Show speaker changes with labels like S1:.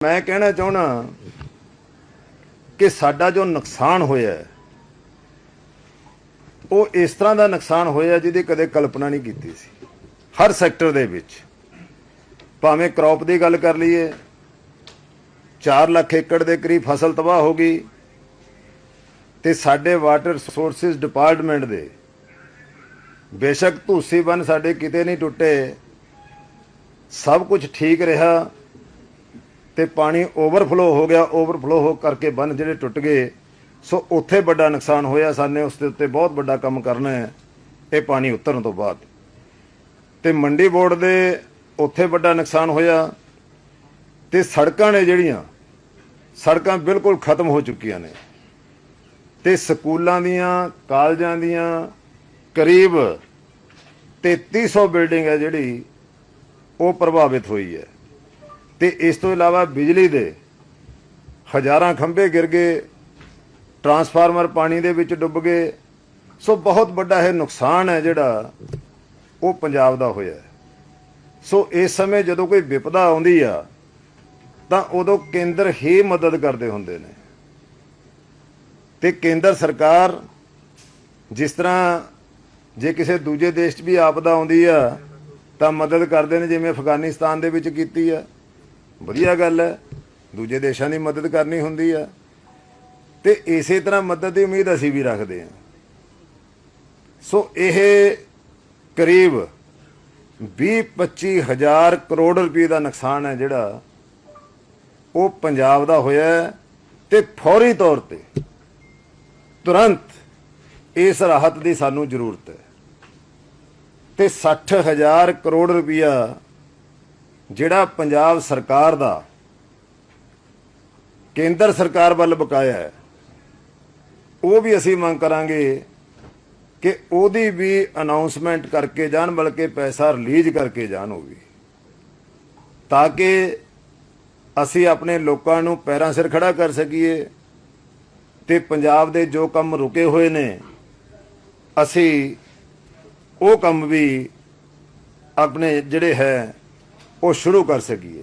S1: ਮੈਂ ਕਹਿਣਾ ਚਾਹਣਾ ਕਿ ਸਾਡਾ ਜੋ ਨੁਕਸਾਨ ਹੋਇਆ ਉਹ ਇਸ ਤਰ੍ਹਾਂ ਦਾ ਨੁਕਸਾਨ ਹੋਇਆ ਜਿਹਦੀ ਕਦੇ ਕਲਪਨਾ ਨਹੀਂ ਕੀਤੀ ਸੀ। ਹਰ ਸੈਕਟਰ ਦੇ ਵਿੱਚ, ਭਾਵੇਂ ਕ੍ਰੌਪ ਦੀ ਗੱਲ ਕਰ ਲਈਏ 4 ਲੱਖ ਏਕੜ ਦੇ ਕਰੀਬ ਫਸਲ ਤਬਾਹ ਹੋ ਗਈ ਤੇ ਸਾਡੇ ਵਾਟਰ ਰਿਸੋਰਸਿਸ ਡਿਪਾਰਟਮੈਂਟ ਦੇ ਬੇਸ਼ੱਕ ਧੂਸੀ ਬਨ ਸਾਡੇ ਕਿਤੇ ਨਹੀਂ ਟੁੱਟੇ, ਸਭ ਕੁਝ ਠੀਕ ਰਿਹਾ। ਤੇ ਪਾਣੀ ਓਵਰਫਲੋ ਹੋ ਗਿਆ ਓਵਰਫਲੋ ਹੋ ਕਰਕੇ ਬੰਨ ਜਿਹੜੇ ਟੁੱਟ ਗਏ, ਸੋ ਉੱਥੇ ਵੱਡਾ ਨੁਕਸਾਨ ਹੋਇਆ। ਸਾਨੇ ਉਸ ਦੇ ਉੱਤੇ ਬਹੁਤ ਵੱਡਾ ਕੰਮ ਕਰਨਾ ਹੈ, ਇਹ ਪਾਣੀ ਉਤਰਨ ਤੋਂ ਬਾਅਦ। ਤੇ ਮੰਡੀ ਬੋਰਡ ਦੇ ਉੱਥੇ ਵੱਡਾ ਨੁਕਸਾਨ ਹੋਇਆ ਤੇ ਸੜਕਾਂ ਨੇ ਜਿਹੜੀਆਂ, ਸੜਕਾਂ ਬਿਲਕੁਲ ਖਤਮ ਹੋ ਚੁੱਕੀਆਂ ਨੇ। ਤੇ ਸਕੂਲਾਂ ਦੀਆਂ, ਕਾਲਜਾਂ ਦੀਆਂ ਕਰੀਬ 3300 ਬਿਲਡਿੰਗ ਹੈ ਜਿਹੜੀ ਉਹ ਪ੍ਰਭਾਵਿਤ ਹੋਈ ਹੈ। ਤੇ ਇਸ ਤੋਂ ਇਲਾਵਾ ਬਿਜਲੀ ਦੇ ਹਜ਼ਾਰਾਂ ਖੰਭੇ ਗਿਰ ਗਏ, ਟਰਾਂਸਫਾਰਮਰ ਪਾਣੀ ਦੇ ਵਿੱਚ ਡੁੱਬ ਗਏ। ਸੋ ਬਹੁਤ ਵੱਡਾ ਇਹ ਨੁਕਸਾਨ ਹੈ ਜਿਹੜਾ ਉਹ ਪੰਜਾਬ ਦਾ ਹੋਇਆ ਸੋ ਇਸ ਸਮੇਂ ਜਦੋਂ ਕੋਈ ਵਿਪਦਾ ਆਉਂਦੀ ਆ, ਤਾਂ ਉਦੋਂ ਕੇਂਦਰ ਹੀ ਮਦਦ ਕਰਦੇ ਹੁੰਦੇ ਨੇ। ਤੇ ਕੇਂਦਰ ਸਰਕਾਰ ਜਿਸ ਤਰ੍ਹਾਂ ਜੇ ਕਿਸੇ ਦੂਜੇ ਦੇਸ਼ 'ਚ ਵੀ ਆਪਦਾ ਆਉਂਦੀ ਆ, ਤਾਂ ਮਦਦ ਕਰਦੇ ਨੇ, ਜਿਵੇਂ ਅਫਗਾਨਿਸਤਾਨ ਦੇ ਵਿੱਚ ਕੀਤੀ ਆ। ਵਧੀਆ ਗੱਲ ਹੈ। ਦੂਜੇ ਦੇਸ਼ਾਂ ਦੀ ਮਦਦ ਕਰਨੀ ਹੁੰਦੀ ਆ। ਤੇ ਇਸੇ ਤਰ੍ਹਾਂ ਮਦਦ ਦੀ ਉਮੀਦ ਅਸੀਂ ਵੀ ਰੱਖਦੇ ਹਾਂ। ਸੋ ਇਹ ਕਰੀਬ 20-25 ਹਜ਼ਾਰ ਕਰੋੜ ਰੁਪਏ ਦਾ ਨੁਕਸਾਨ ਹੈ ਜਿਹੜਾ ਉਹ ਪੰਜਾਬ ਦਾ ਹੋਇਆ ਹੈ ਤੇ ਫੌਰੀ ਤੌਰ ਤੇ ਤੁਰੰਤ ਇਸ ਰਾਹਤ ਦੀ ਸਾਨੂੰ ਜ਼ਰੂਰਤ ਹੈ। ਤੇ 60000 ਕਰੋੜ ਰੁਪਇਆ ਜਿਹੜਾ ਪੰਜਾਬ ਸਰਕਾਰ ਦਾ ਕੇਂਦਰ ਸਰਕਾਰ ਵੱਲ ਬਕਾਇਆ ਹੈ, ਉਹ ਵੀ ਅਸੀਂ ਮੰਗ ਕਰਾਂਗੇ ਕਿ ਉਹਦੀ ਵੀ ਅਨਾਉਂਸਮੈਂਟ ਕਰਕੇ ਜਾਣ, ਬਲਕਿ ਪੈਸਾ ਰਿਲੀਜ਼ ਕਰਕੇ ਜਾਣ ਉਹ ਵੀ। ਤਾਂ ਕਿ ਅਸੀਂ ਆਪਣੇ ਲੋਕਾਂ ਨੂੰ ਪੈਰਾਂ ਸਿਰ ਖੜਾ ਕਰ ਸਕੀਏ ਤੇ ਪੰਜਾਬ ਦੇ ਜੋ ਕੰਮ ਰੁਕੇ ਹੋਏ ਨੇ, ਅਸੀਂ ਉਹ ਕੰਮ ਵੀ ਆਪਣੇ ਜਿਹੜੇ ਹੈ ਉਹ ਸ਼ੁਰੂ ਕਰ ਸਕੀਏ।